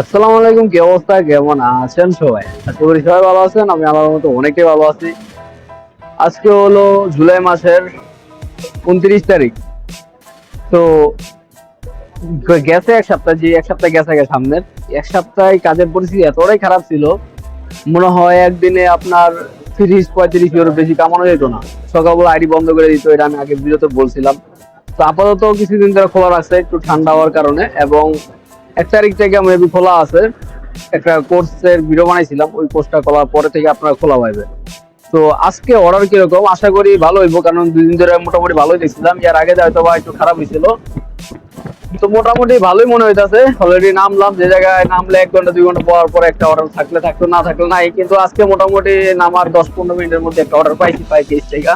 আসসালামু আলাইকুম, কি অবস্থা? কেমন আছেন সবাই? করি সবাই ভালো আছেন, আমি আমার মতো অনেকটাই ভালো আছি। আজকে হলো জুলাই মাসের উনত্রিশ তারিখ। তো, গেছে এক সপ্তাহ, যে এক সপ্তাহ গেছে গেছে সামনের। এক সপ্তাহে কাজের পরিস্থিতি এতটাই খারাপ ছিল, মনে হয় একদিনে আপনার তিরিশ, পঁয়ত্রিশ ইউরো বেশি কামানো যেত না। সকালবেলা আইডি বন্ধ করে দিত, এটা আমি আগে বিরত বলছিলাম। তো আপাতত কিছুদিন ধরে খোলা রাখছে, একটু ঠান্ডা হওয়ার কারণে, এবং এক তারিখ থেকে মেবি খোলা আছে। একটা কোর্সের ভিডিও বানাইছিলাম, ওই কোর্সটা খোলার পরে থেকে আপনার খোলা পাইবে। তো আজকে অর্ডার কীরকম? আশা করি ভালো হইব, কারণ দুই দিন ধরে মোটামুটি ভালোই দেখছিলাম। এর আগে হয়তো বা একটু খারাপ হয়েছিল তো মোটামুটি ভালোই মনে হইতাছে। অলরেডি নামলাম, যে জায়গায় নামলে এক ঘণ্টা, দুই ঘণ্টা পর পর একটা অর্ডার থাকলে থাকতো না থাকলে নাই। কিন্তু আজকে মোটামুটি নামার দশ পনেরো মিনিটের মধ্যে একটা অর্ডার পাইছি পাই কেস থেকে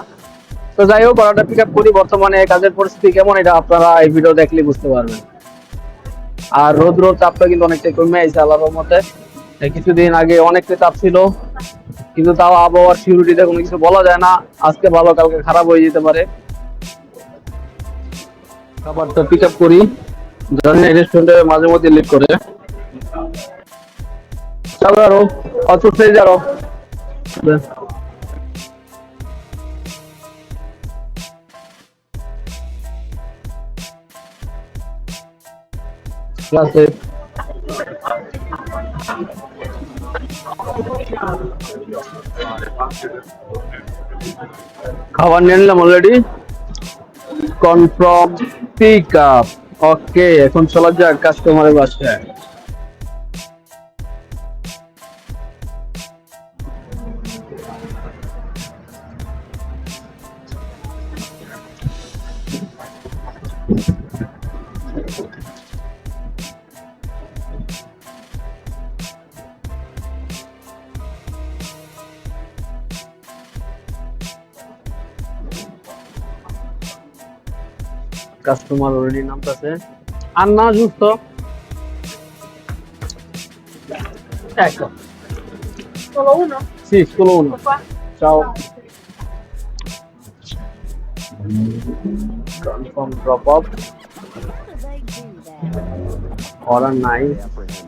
তো যাই হোক অর্ডারটা পিক আপ করি। বর্তমানে কাজের পরিস্থিতি কেমন, এটা আপনারা এই ভিডিও দেখলে বুঝতে পারবেন। আর রোদ রোদ চাপটা কিন্তু অনেকটাই কমে আইছে আল্লাহর মতে কিছুদিন আগে অনেকটা চাপ ছিল, কিন্তু তাও আবহাওয়ার সিউরিটিতে কোনো কিছু বলা যায় না। আজকে ভালো, কালকে খারাপ হয়ে যেতে পারে। খাবারটা পিক আপ করি জানি রেস্টুরেন্টে মাঝে মধ্যে লিক করে। চলো আরও হয়ে যাও। ক্লাসে খাবার নিয়ে নিলাম already confirm pick up okay এখন চলা যাক কাস্টমারের বাসায়। কাস্টমার অলরেডি নামতেছে। আর না যুক্ত। নাই। পয়সা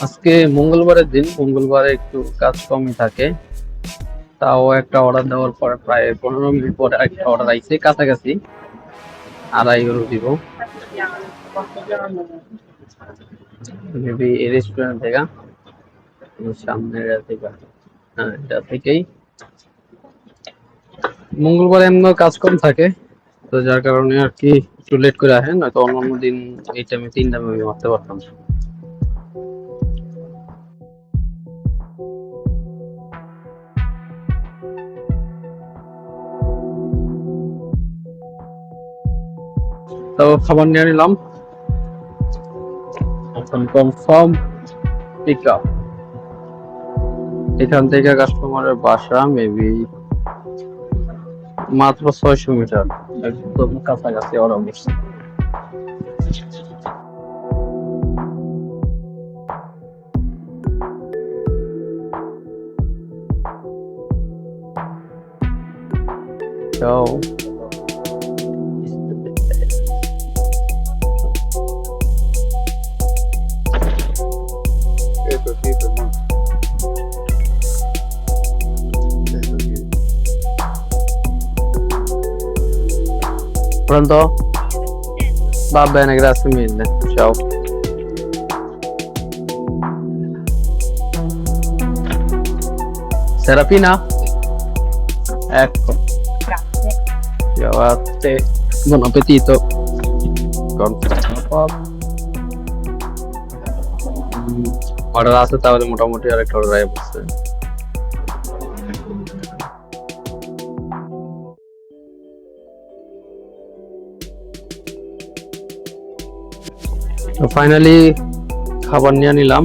আজকে মঙ্গলবারের দিন, মঙ্গলবারে একটু কাজ কমই থাকে। তাও একটা অর্ডার দেওয়ার পরে প্রায় পনেরো মিনিট পরে একটা অর্ডার আইছে, কাছাকাছি। আড়াই ইউরো দিব। মেবি এই রেস্টুরেন্ট থেকে এই সামনের থেকে হ্যাঁ এটা থেকেই। মঙ্গলবার এমন কাজ কম থাকে, তো যার কারণে আর কি একটু লেট করে আসেন নয়তো অন্য দিন এই টাইমে তিনটা মুভি মারতে পারতাম। তো খাবার নিয়ে নিলাম। এখন কনফার্ম পিক আপ এখান থেকে কাস্টমারের বাসা মেবি মাত্র ছয়শো মিটার। একদম কাছাকাছি ওরা বসছে Ciao. Pronto? Va bene, grazie mille. Ciao. Serafina? Ecco. Grazie. Ciao a te. Buon appetito. Con order আছে তাহলে মোটামুটি আর একটা অর্ডার আয় বসছে তো ফাইনালি খাবার নিয়ে নিলাম।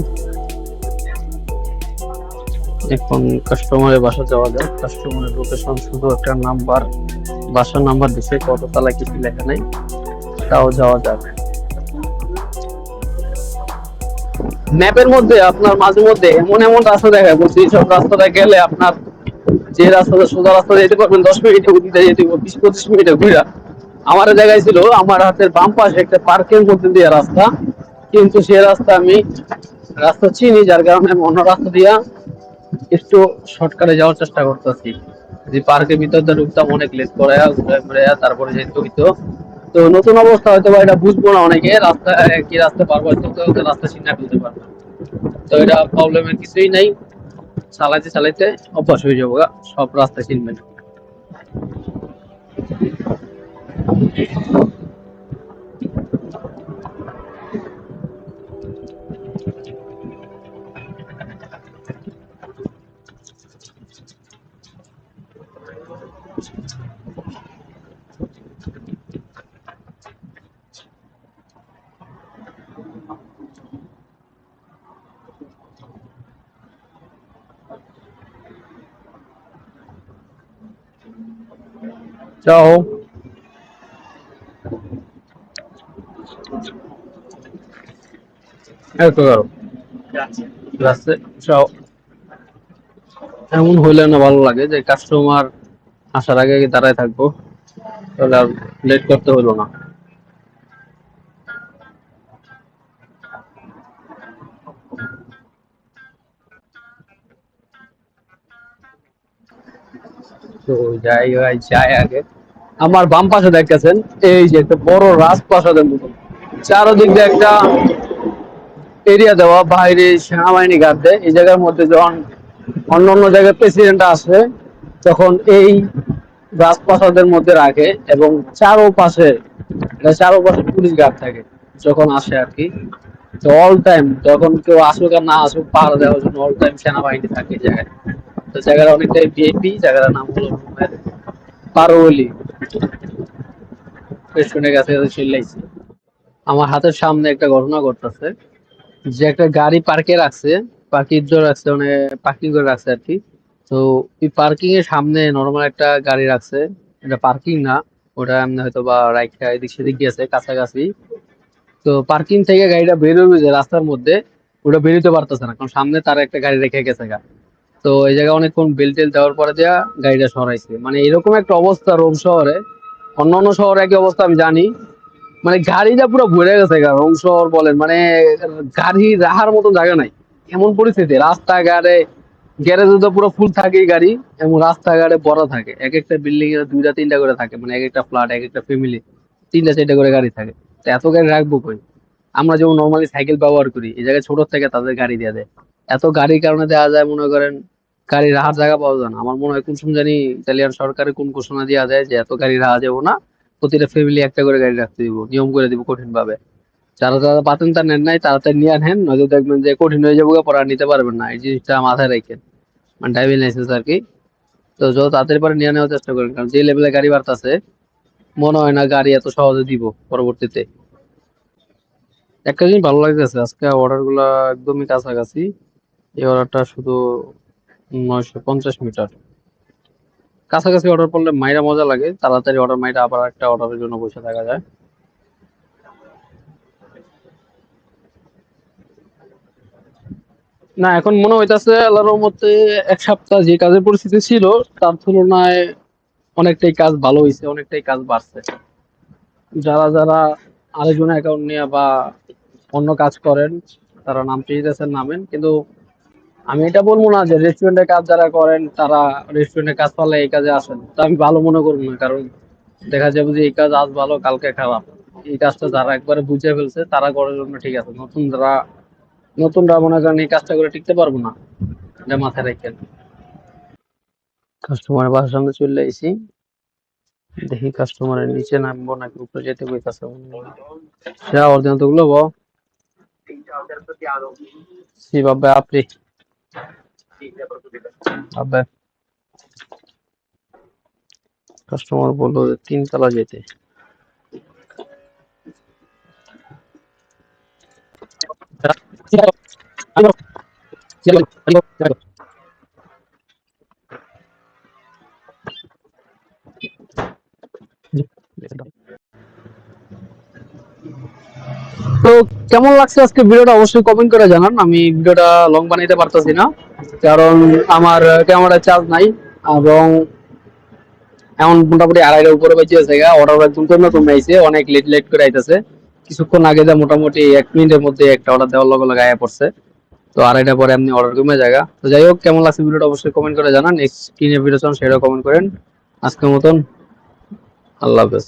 এখন কাস্টমারের বাসা যাওয়া যায় কাস্টমারের লোকেশন শুধু একটা নাম্বার বাসার নাম্বার দিছে, কত তালা কিছু লেখা নাই। তাও যাওয়া যাক। ম্যাপের মধ্যে আপনার মাঝে মধ্যে এমন এমন রাস্তা দেখায়, বলছি সব রাস্তাটা গেলে আপনার যে রাস্তাতে সোজা রাস্তা যেতে পারবেন, দশ মিনিটে যেতে হবে, বিশ পঁচিশ মিনিটে ঘুরা। আমার জায়গায় ছিল, আমার হাতের বাম পাশে একটা পার্কের মধ্যে দিয়ে রাস্তা। কিন্তু সে রাস্তা আমি, রাস্তা চিনি, যার কারণে আমি অন্য রাস্তা দিয়া একটু শর্টকাটে যাওয়ার চেষ্টা করতেছি। যে পার্কের ভিতর দিয়ে ঢুকতাম, অনেক লেট করে, ঘুরে ঘুরে তারপরে যেতে হইতো। তো নতুন অবস্থা হয়তো বা এটা বুঝব না অনেকে রাস্তা কি রাস্তা পারব হয়তো কেউ রাস্তা চিন্তা ফেলতে পারবে না। তো এটা প্রবলেমের কিছুই নাই। চালাইতে চালাইতে অভ্যাস হয়ে যাব সব রাস্তা চিনবেন 加油！Grazie. Ciao. এমন হইলে না ভালো লাগে যে কাস্টমার আসার আগে দাঁড়ায় থাকব? তাহলে আর লেট করতে হলো না। তো যাই ভাই যাই আগে। আমার বাম পাশে দেখতেছেন এই যে একটা বড় রাজপ্রাসাদের মতো চারদিক দিয়ে একটা এরিয়া দেওয়া, বাইরে সেনাবাহিনী গার্ড দেয়। এই জায়গার মধ্যে যখন অন্য অন্য জায়গায় প্রেসিডেন্ট আসে, তখন এই রাজপ্রাসাদের মধ্যে রাখে এবং চারো পাশে চারো পাশে পুলিশ গার্ড থাকে, যখন আসে আর কি। তো অল টাইম যখন কেউ আসুক আর না আসুক, পাহারা দেওয়ার জন্য অল টাইম সেনাবাহিনী থাকে জায়গায়। তো জায়গাটা অনেকটাই ভিআইপি জায়গাটার নাম হলো পারোলি রেস্টুরেন্টের গেছে আমার হাতের সামনে একটা ঘটনা ঘটতেছে। যে একটা গাড়ি পার্কে রাখছে পার্কিং রাখছে মানে পার্কিং করে রাখছে আর কি। তো এই পার্কিং এর সামনে নর্মাল একটা গাড়ি রাখছে। এটা পার্কিং না, ওটা এমনি হয়তো বা রাইখা এদিক সেদিক গিয়েছে, কাছাকাছি। তো পার্কিং থেকে গাড়িটা বেরোবে যে রাস্তার মধ্যে, ওটা বেরোতে পারতেছে না, কারণ সামনে তার একটা গাড়ি রেখে গেছে গা। তো এই জায়গায় অনেকক্ষণ বেল টেল দেওয়ার পরে দেয়া গাড়িটা সরাইছে। মানে এরকম একটা অবস্থা রোম শহরে। অন্য অন্য শহরে একই অবস্থা আমি জানি। মানে গাড়িটা পুরো ভরে গেছে গা শহর বলেন মানে গাড়ি রাখার মতো জায়গা নাই। এমন পরিস্থিতি, রাস্তাঘাটে গ্যারেজে তো পুরো ফুল থাকেই গাড়ি, এবং রাস্তাঘাটে বড় থাকে। এক একটা বিল্ডিং এ দুইটা, তিনটা করে থাকে মানে এক একটা ফ্ল্যাট এক একটা ফ্যামিলি তিনটা, চারটা করে গাড়ি থাকে। তো এত গাড়ি রাখব কই? আমরা যেমন নর্মালি সাইকেল ব্যবহার করি, এই জায়গায় ছোট থেকে তাদের গাড়ি দিয়ে দেয়। এত গাড়ির কারণে দেওয়া যায়, মনে করেন, গাড়ি রাখার জায়গা পাওয়া যায় না। আমার মনে হয় কোন জানি ইতালিয়ান সরকারের কোন ঘোষণা দেওয়া যায় যে এত গাড়ি রাখা যাব না। প্রতিটা ফ্যামিলি একটা করে গাড়ি রাখতে দিব, নিয়ম করে দিব কঠিন ভাবে যারা যারা পাতেন তা নেন নাই তাড়াতাড়ি নিয়ে আনেন নয়তো দেখবেন যে কঠিন হয়ে যাব আর নিতে পারবেন না। এই জিনিসটা মাথায় রাখেন। মানে ড্রাইভিং লাইসেন্স আর কি। তো যত তাড়াতাড়ি পরে নিয়ে নেওয়ার চেষ্টা করেন, কারণ যে লেভেলে গাড়ি বাড়তাছে, মনে হয় না গাড়ি এত সহজে দিব পরবর্তীতে। একটা জিনিস ভালো লাগতেছে, আজকে অর্ডারগুলা একদমই কাছাকাছি। এই অর্ডারটা শুধু নয়শো পঞ্চাশ মিটার। কাছাকাছি অর্ডার করলে মাইরা মজা লাগে, তাড়াতাড়ি অর্ডার মাইরা আবার একটা অর্ডারের জন্য বসে থাকা যায়। না, এখন মনে হইতাছে আল্লাহর রহমতে এক সপ্তাহ যে কাজের পরিস্থিতি ছিল, তার তুলনায় অনেকটাই কাজ ভালো হয়েছে অনেকটাই কাজ বাড়ছে। যারা যারা আরেকজন অ্যাকাউন্ট নিয়ে বা অন্য কাজ করেন, তারা নাম চেয়েছেন নামেন। কিন্তু আমি এটা বলব না যে রেস্টুরেন্টের কাজ যারা করেন তারা রেস্টুরেন্টের কাজ পারলে এই কাজে আসেন। তা আমি ভালো মনে করব না কারণ দেখা যাবে যে এই কাজ আজ ভালো কালকে খারাপ। এই কাজটা যারা একবারে বুঝে ফেলছে তারা করার জন্য ঠিক আছে। নতুন যারা নতুনরা মনে করেন এই কাজটা করে টিকতে পারব না। এটা মাথায় রাখেন। কাস্টমারের বাসার সামনে চলে আইছি দেখি কাস্টমারের নিচে নামবো নাকি উপরে যেতে কইতাছে যা অর্ডিনালগুলো বো Sì, vabbè, apri. Vabbè. Customer বলল যে তিনতলা যেতে তো কেমন লাগছে আজকে ভিডিওটা? অবশ্যই কমেন্ট করে জানান। আমি ভিডিওটা লং বানাইতে পারতেছি না, কারণ আমার ক্যামেরা চার্জ নাই এবং এখন মোটামুটি আড়াইটার উপরে বেঁচে আছে অর্ডার একদম কমে কমে আইছে অনেক লেট লেট করে আইতেছে। কিছুক্ষণ আগে যা মোটামুটি এক মিনিটের মধ্যে একটা অর্ডার দেওয়ার লগে লগে আয়া পড়ছে। তো আড়াইটা পরে এমনি অর্ডার কমে জায়গা তো যাই হোক, কেমন লাগছে ভিডিওটা অবশ্যই কমেন্ট করে জানান। নেক্সট নিয়ে ভিডিও চান, সেটাও কমেন্ট করেন। আজকের মতন, আল্লাহ হাফেজ।